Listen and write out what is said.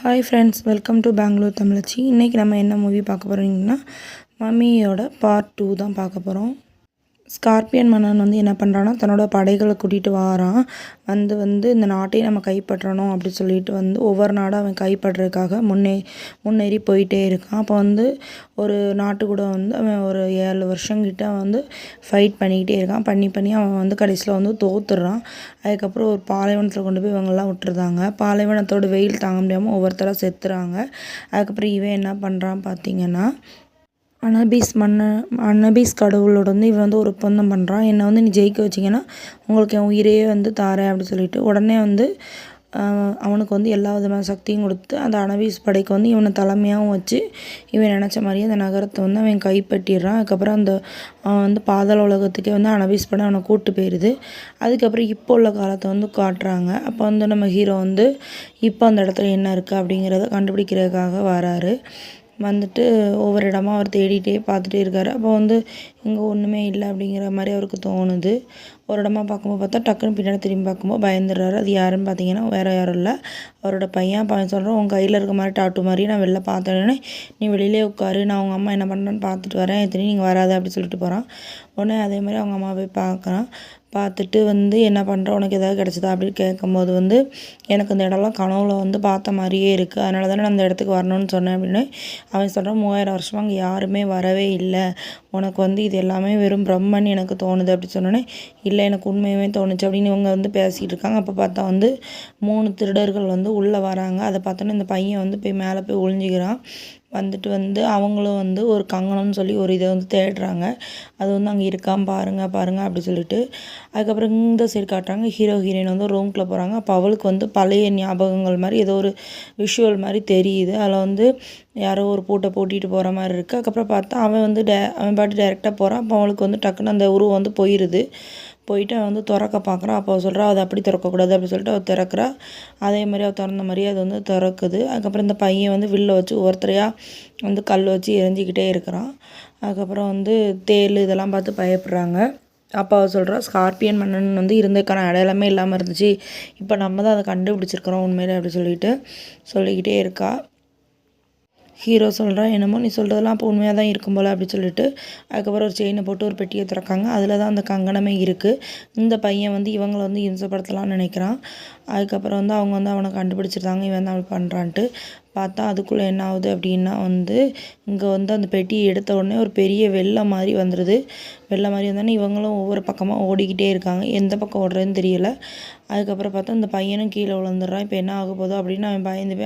Hi friends welcome to Bangalore Tamizhachi இன்றைக்கி நம்ம என்ன மூவி பார்க்க போகிறோங்கன்னா மம்மியோட பார்ட் டூ தான் பார்க்க போகிறோம் ஸ்கார்பியன் மன்னன் வந்து என்ன பண்ணுறான்னா தன்னோட படைகளை கூட்டிகிட்டு வாரான். வந்து வந்து இந்த நாட்டையும் நம்ம கைப்பற்றணும் அப்படி சொல்லிட்டு வந்து ஒவ்வொரு நாடும் அவன் கைப்பற்றுறதுக்காக முன்னே முன்னேறி போயிட்டே இருக்கான். அப்போ வந்து ஒரு நாட்டு கூட வந்து அவன் ஒரு ஏழு வருஷங்கிட்ட வந்து ஃபைட் பண்ணிக்கிட்டே இருக்கான். பண்ணி பண்ணி அவன் வந்து கடைசியில் வந்து தோத்துடுறான். அதுக்கப்புறம் ஒரு பாலைவனத்தில் கொண்டு போய் இவங்கெல்லாம் விட்டுருந்தாங்க பாலைவனத்தோட வெயில் தாங்க முடியாமல் ஒவ்வொருத்தராக செத்துறாங்க. அதுக்கப்புறம் இவன் என்ன பண்ணுறான் பார்த்தீங்கன்னா அனபீஸ் மன்ன அனபீஸ் கடவுளோட வந்து இவன் வந்து ஒரு ஒப்பந்தம் பண்ணுறான் என்னை வந்து நீ ஜெயிக்க வச்சிங்கன்னா உங்களுக்கு என் உயிரையே வந்து தாரேன் அப்படின்னு சொல்லிட்டு. உடனே வந்து அவனுக்கு வந்து எல்லா விதமான சக்தியும் கொடுத்து அந்த அனபீஸ் படைக்கு வந்து இவனை தலைமையாகவும் வச்சு இவன் நினச்ச மாதிரியே அந்த நகரத்தை வந்து அவன் கைப்பற்றிடுறான். அதுக்கப்புறம் அந்த அவன் வந்து பாதாள உலகத்துக்கே வந்து அனபீஸ் படை அவனை கூட்டு போயிடுது அதுக்கப்புறம் இப்போ உள்ள காலத்தை வந்து காட்டுறாங்க. அப்போ வந்து நம்ம ஹீரோ வந்து இப்போ அந்த இடத்துல என்ன இருக்குது அப்படிங்கிறத கண்டுபிடிக்கிறதுக்காக வராரு. வந்துட்டு ஒவ்வொரு இடமா அவர் தேடிகிட்டே பார்த்துட்டே இருக்கார். அப்போ வந்து இங்கே ஒன்றுமே இல்லை அப்படிங்கிற மாதிரி அவருக்கு தோணுது. ஒரு இடமா பார்க்கும்போது பார்த்தா டக்குன்னு பின்னாடி திரும்பி பார்க்கும்போது பயந்துடுறாரு. அது யாருன்னு பார்த்தீங்கன்னா வேறு யாரும் இல்லை. அவரோட பையன் பையன் சொல்கிறோம் உங்கள் கையில் இருக்க மாதிரி டாட்டு மாதிரி நான் வெளில பார்த்தோன்னே நீ வெளியிலே உட்காரு. நான் அவங்க அம்மா என்ன பண்ணுறேன்னு பார்த்துட்டு வரேன். எத்தனை நீங்கள் வராது அப்படி சொல்லிட்டு போகிறான் உடனே அதே மாதிரி அவங்க அம்மா போய் பார்க்குறான். பார்த்துட்டு வந்து என்ன பண்ணுற உனக்கு எதாவது கிடச்சிதா? அப்படின்னு கேட்கும்போது வந்து எனக்கு இந்த இடம்லாம் கனவுல வந்து பார்த்த மாதிரியே இருக்குது அதனால தானே நான் அந்த இடத்துக்கு வரணும்னு சொன்னேன். அப்படின்னு அவன் சொல்கிறான் மூவாயிரம் வருஷமாக அங்கே யாருமே வரவே இல்லை. உனக்கு வந்து இது எல்லாமே வெறும் பிரம்மன் எனக்கு தோணுது அப்படின்னு சொன்னோன்னே இல்லை எனக்கு உண்மையுமே தோணுச்சு அப்படின்னு இவங்க வந்து பேசிகிட்டு இருக்காங்க. அப்போ பார்த்தா வந்து மூணு திருடர்கள் வந்து உள்ளே வராங்க. அதை பார்த்தோன்னே இந்த பையன் வந்து போய் மேலே போய் ஒழிஞ்சிக்கிறான் வந்துட்டு வந்து அவங்களும் வந்து ஒரு கங்கணம்னு சொல்லி ஒரு இதை வந்து தேடுறாங்க. அது வந்து அங்கே இருக்கான் பாருங்கள் பாருங்கள் அப்படி சொல்லிட்டு. அதுக்கப்புறம் இந்த சைடு காட்டுறாங்க ஹீரோ ஹீரோயின் வந்து ரூம்குள்ளே போகிறாங்க அப்போ அவளுக்கு வந்து பழைய ஞாபகங்கள் மாதிரி ஏதோ ஒரு விஷுவல் மாதிரி தெரியுது. அதில் வந்து யாரோ ஒரு பூட்டை பூட்டிகிட்டு போகிற மாதிரி இருக்குது அதுக்கப்புறம் பார்த்தா அவன் வந்து டே அவன் பாட்டு டேரெக்டாக போகிறான் அப்போ அவளுக்கு வந்து டக்குன்னு அந்த உருவம் வந்து போயிடுது போயிட்டு அவன் வந்து திறக்க பார்க்குறான். அப்போ சொல்கிறா அதை அப்படி திறக்கக்கூடாது அப்படி சொல்லிட்டு அவள் திறக்கிறா. அதே மாதிரி அவள் திறந்த மாதிரி அது வந்து திறக்குது. அதுக்கப்புறம் இந்த பையன் வந்து வில்லை வச்சு ஒவ்வொருத்தரையாக வந்து கல் வச்சு எரிஞ்சிக்கிட்டே இருக்கிறான். அதுக்கப்புறம் வந்து தேள் இதெல்லாம் பார்த்து பயப்படுறாங்க. அப்போ அவள் சொல்கிறா ஸ்கார்பியன் மன்னன் வந்து இருந்ததுக்கான அடையாளமே இல்லாமல் இருந்துச்சு. இப்போ நம்ம தான் அதை கண்டுபிடிச்சிருக்கிறோம் உண்மையிலே அப்படி சொல்லிட்டு சொல்லிக்கிட்டே இருக்கா. ஹீரோ சொல்கிறான் என்னமோ நீ சொல்கிறதெல்லாம் அப்போ உண்மையாக தான் இருக்கும் போல் அப்படி சொல்லிட்டு அதுக்கப்புறம் ஒரு செயினை போட்டு ஒரு பெட்டியை திறக்காங்க. அதில் தான் அந்த கங்கணமே இருக்குது இந்த பையன் வந்து இவங்களை வந்து இம்சப்படுத்தலாம்னு நினைக்கிறான். அதுக்கப்புறம் வந்து அவங்க வந்து அவனை கண்டுபிடிச்சிருந்தாங்க. இவன் தான் அப்படி பண்ணுறான்ட்டு பார்த்தா அதுக்குள்ளே என்ன ஆகுது அப்படின்னா வந்து இங்கே வந்து அந்த பெட்டியை எடுத்த உடனே ஒரு பெரிய வெள்ளம் மாதிரி வந்துடுது வெள்ளம் மாதிரி வந்தோடனே இவங்களும் ஒவ்வொரு பக்கமாக ஓடிக்கிட்டே இருக்காங்க. எந்த பக்கம் ஓடுறதுன்னு தெரியல. அதுக்கப்புறம் பார்த்தா இந்த பையனும் கீழே விழுந்துடுறான். இப்போ என்ன ஆக போதோ அப்படின்னு அவன் பயந்து